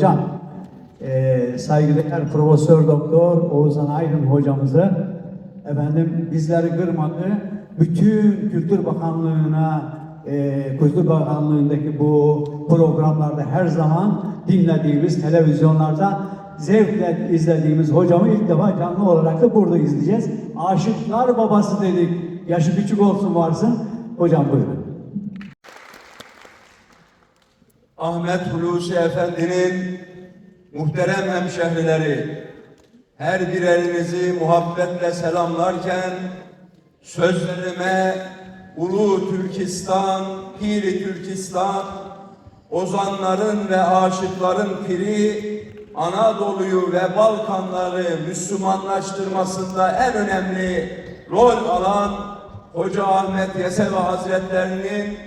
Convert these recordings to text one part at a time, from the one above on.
Hocam, eee saygıdeğer Profesör Doktor Oğuzhan Aydın hocamızı efendim bizleri kırmadı. Bütün Kültür Bakanlığı'na, eee Kültür Bakanlığı'ndaki bu programlarda her zaman dinlediğimiz televizyonlarda zevkle izlediğimiz hocamı ilk defa canlı olarak da burada izleyeceğiz. Aşıklar babası dedik. Yaşı küçük olsun varsın. Hocam buyurun. Ahmet Hulusi Efendi'nin muhterem hemşehrileri, her birerinizi muhabbetle selamlarken sözlerime Ulu Türkistan, Piri Türkistan, ozanların ve aşıkların piri Anadolu'yu ve Balkanları Müslümanlaştırmasında en önemli rol alan Hoca Ahmet Yesevi Hazretlerinin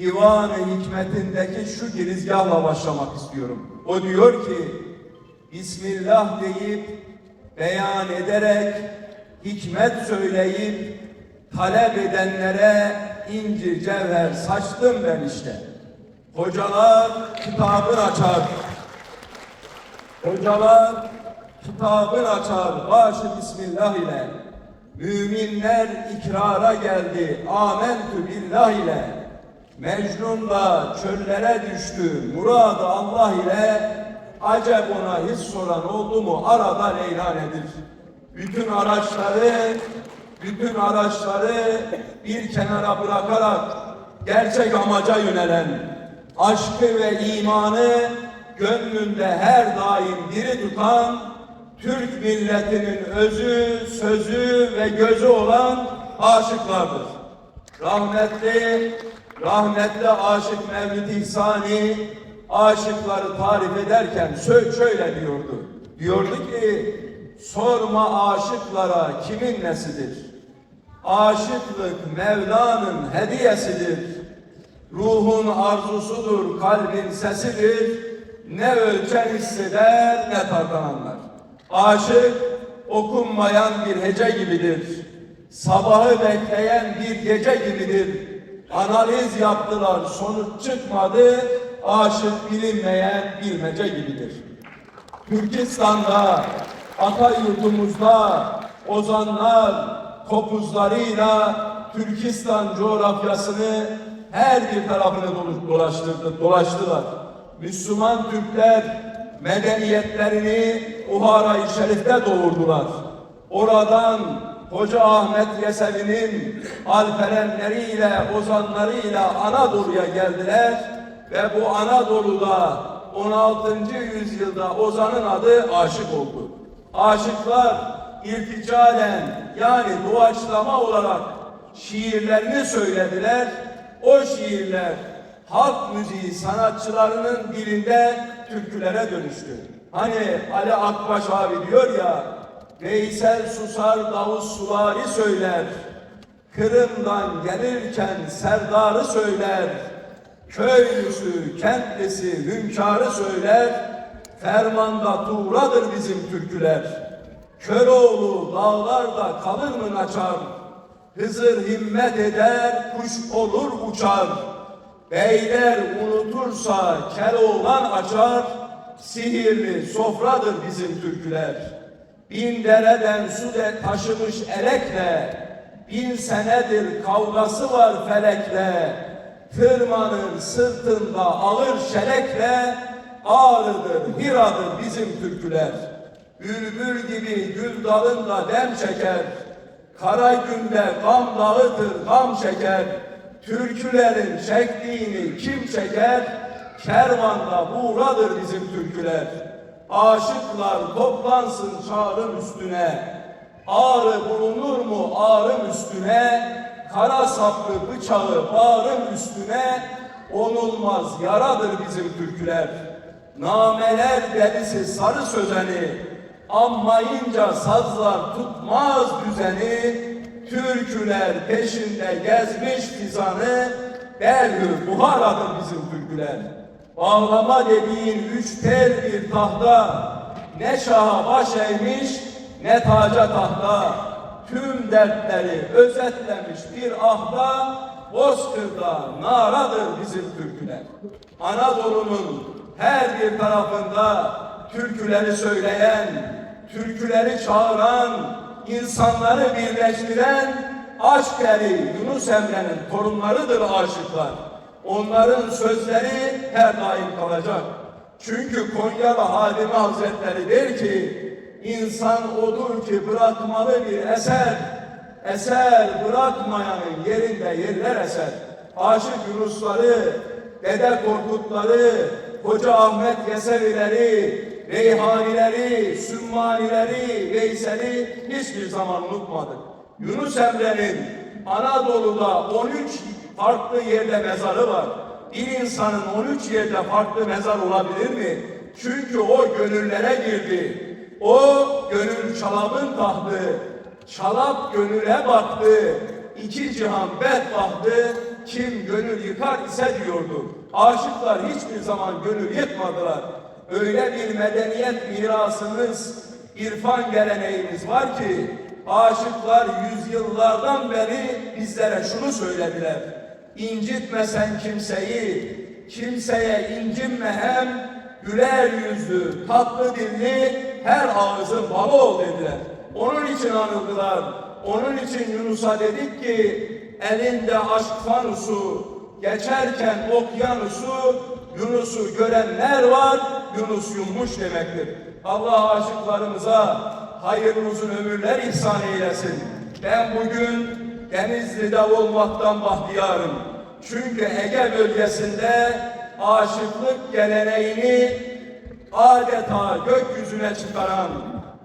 Divan-ı Hikmetindeki şu girizgahla başlamak istiyorum. O diyor ki, Bismillah deyip, beyan ederek, hikmet söyleyip, talep edenlere incir cevher saçtım ben işte. Hocalar kitabın açar. Hocalar kitabın açar başı Bismillah ile. Müminler ikrara geldi amentü billah ile. Mecnun da çöllere düştü muradı Allah ile. Acep ona hiç soran oldu mu arada Leyla nedir? Bütün araçları, bütün araçları bir kenara bırakarak gerçek amaca yönelen, aşkı ve imanı gönlünde her daim diri tutan, Türk milletinin özü, sözü ve gözü olan aşıklardır. Rahmetli, rahmetli aşık Mevlid İhsani aşıkları tarif ederken şöyle diyordu. Diyordu ki sorma aşıklara kimin nesidir? Aşıklık Mevla'nın hediyesidir. Ruhun arzusudur, kalbin sesidir. Ne ölçen hisseder, ne tartananlar. Aşık okunmayan bir hece gibidir. Sabahı bekleyen bir gece gibidir. Analiz yaptılar, sonuç çıkmadı. Aşık bilinmeyen bilmece gibidir. Türkistan'da, ata yurdumuzda ozanlar topuzlarıyla Türkistan coğrafyasını her bir tarafını dolaştırdı, dolaştılar. Müslüman Türkler medeniyetlerini Uhara-i Şerif'te doğurdular. Oradan Hoca Ahmet Yesevi'nin alperenleriyle, ozanlarıyla Anadolu'ya geldiler ve bu Anadolu'da 16. yüzyılda Ozan'ın adı Aşık oldu. Aşıklar irticalen yani doğaçlama olarak şiirlerini söylediler. O şiirler halk müziği sanatçılarının dilinde türkülere dönüştü. Hani Ali Akbaş abi diyor ya, Veysel susar Davus suvari söyler, Kırım'dan gelirken serdarı söyler, köylüsü, kentlisi, hünkârı söyler, fermanda tuğradır bizim türküler. Köroğlu dağlarda kalır mı naçar, Hızır himmet eder, kuş olur uçar. Beyler unutursa Keloğlan açar, sihirli sofradır bizim türküler. Bin dereden su de taşımış elekle, bin senedir kavgası var felekle. Tırmanır sırtında ağır şelekle, ağrıdır, hiradır bizim türküler. Bülbül gibi gül dalında dem çeker, Kara günde gam dağıtır, gam çeker. Türkülerin çektiğini kim çeker? Kervanda buğradır bizim türküler. Aşıklar toplansın çağrım üstüne. Ağrı bulunur mu ağrım üstüne? Kara saplı bıçağı bağrım üstüne. Onulmaz yaradır bizim türküler. Nameler delisi sarı sözeni. Ammayınca sazlar tutmaz düzeni, türküler peşinde gezmiş fizanı, Berhü Buhara'dır bizim türküler. Bağlama dediğin üç tel bir tahta, ne şaha baş eğmiş, ne taca tahta. Tüm dertleri özetlemiş bir ahta, Bozkır'da naradır bizim türküler. Anadolu'nun her bir tarafında türküleri söyleyen, türküleri çağıran, insanları birleştiren aşk eri Yunus Emre'nin torunlarıdır aşıklar. Onların sözleri her daim kalacak. Çünkü Konyalı Hadimi Hazretleri der ki, insan odur ki bırakmalı bir eser, eser bırakmayanın yerinde yerler eser. Aşık Yunusları, Dede Korkutları, Koca Ahmet Yesevileri, Reyhanileri, Sümmanileri, Veysel'i hiçbir zaman unutmadık. Yunus Emre'nin Anadolu'da 13 farklı yerde mezarı var. Bir insanın 13 yerde farklı mezar olabilir mi? Çünkü o gönüllere girdi. O gönül çalabın tahtı. Çalap gönüle baktı. İki cihan bedbahtı. Kim gönül yıkar ise diyordu. Aşıklar hiçbir zaman gönül yıkmadılar. Öyle bir medeniyet mirasımız, irfan geleneğimiz var ki aşıklar yüzyıllardan beri bizlere şunu söylediler. İncitme sen kimseyi, kimseye incinme hem güler yüzlü, tatlı dilli, her ağızın balı ol dediler. Onun için anıldılar. Onun için Yunus'a dedik ki elinde aşk fanusu, geçerken okyanusu, Yunus'u görenler var, Yunus yummuş demektir. Allah aşıklarımıza hayırlı uzun ömürler ihsan eylesin. Ben bugün Denizli'de olmaktan bahtiyarım. Çünkü Ege bölgesinde aşıklık geleneğini adeta gökyüzüne çıkaran,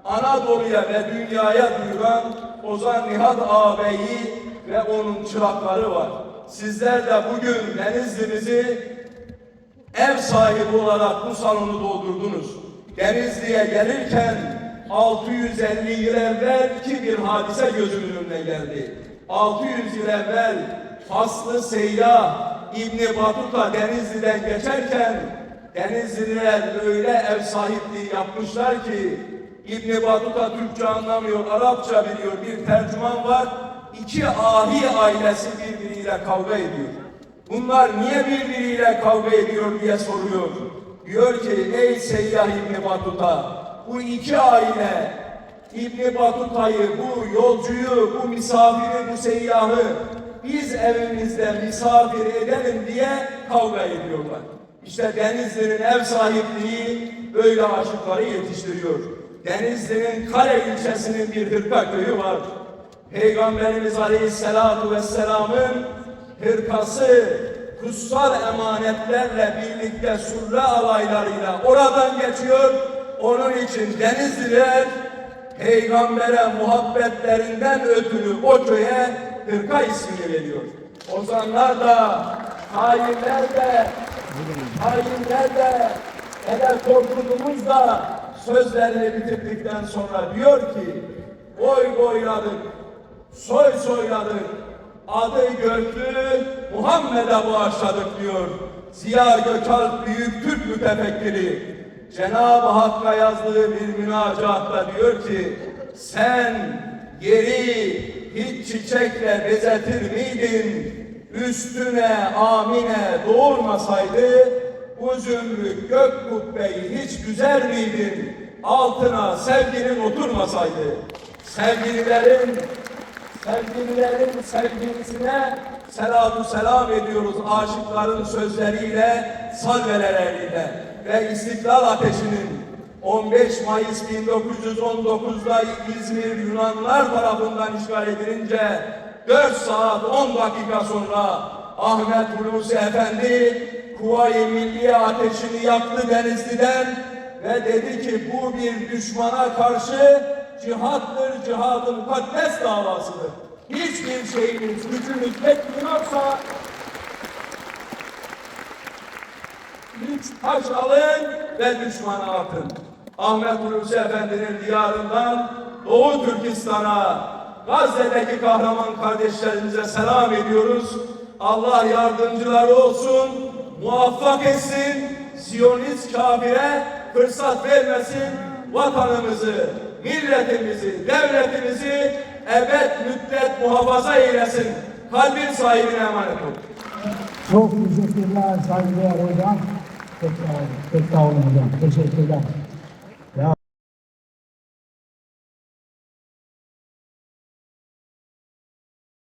Anadolu'ya ve dünyaya duyuran Ozan Nihat ağabeyi ve onun çırakları var. Sizler de bugün Denizli'mizi ev sahibi olarak bu salonu doldurdunuz. Denizli'ye gelirken 650 yıl evvel ki bir hadise gözümün önüne geldi. 600 yıl evvel Faslı Seyyah İbni Batuta Denizli'den geçerken Denizliler öyle ev sahipliği yapmışlar ki İbni Batuta Türkçe anlamıyor, Arapça biliyor. Bir tercüman var. İki ahi ailesi birbiriyle kavga ediyor. Bunlar niye birbiriyle kavga ediyor diye soruyor. Diyor ki ey Seyyah İbni Batuta bu iki aile İbni Batuta'yı, bu yolcuyu, bu misafiri, bu seyyahı biz evimizde misafir edelim diye kavga ediyorlar. İşte Denizli'nin ev sahipliği böyle aşıkları yetiştiriyor. Denizli'nin Kale ilçesinin bir hırka köyü var. Peygamberimiz Aleyhisselatu Vesselam'ın hırkası kutsal emanetlerle birlikte surre alaylarıyla oradan geçiyor. Onun için Denizliler peygambere muhabbetlerinden ötürü o köye hırka ismini veriyor. Ozanlar da, hainler de, hainler de, Eder Korkut'umuz da sözlerini bitirdikten sonra diyor ki, oy boyladık, soy soyladık, adı göktü, Muhammed'e bağışladık diyor. Ziya Gökalp büyük Türk mütefekkiri. Cenab-ı Hakk'a yazdığı bir münacaatta diyor ki, sen yeri hiç çiçekle bezetir miydin? Üstüne amine doğurmasaydı, bu zümrüt gök kubbeyi hiç güzel miydin? Altına sevginin oturmasaydı. Sevgililerin sevgililerin sevgilisine selatu selam ediyoruz aşıkların sözleriyle, salveleriyle ve İstiklal Ateşi'nin 15 Mayıs 1919'da İzmir Yunanlar tarafından işgal edilince 4 saat 10 dakika sonra Ahmet Hulusi Efendi Kuvayi Milliye ateşini yaktı Denizli'den ve dedi ki bu bir düşmana karşı cihattır, cihadın mukaddes davasıdır. Hiçbir şeyiniz, gücünüz yetmiyorsa taş alın ve düşmana atın. Ahmet Hulusi Efendi'nin diyarından Doğu Türkistan'a, Gazze'deki kahraman kardeşlerimize selam ediyoruz. Allah yardımcıları olsun, muvaffak etsin, Siyonist kafire fırsat vermesin, vatanımızı, milletimizi, devletimizi ebed müddet muhafaza eylesin. Kalbin sahibine emanet olun. Çok teşekkürler saygıdeğer hocam. Sağ olun hocam. Teşekkürler.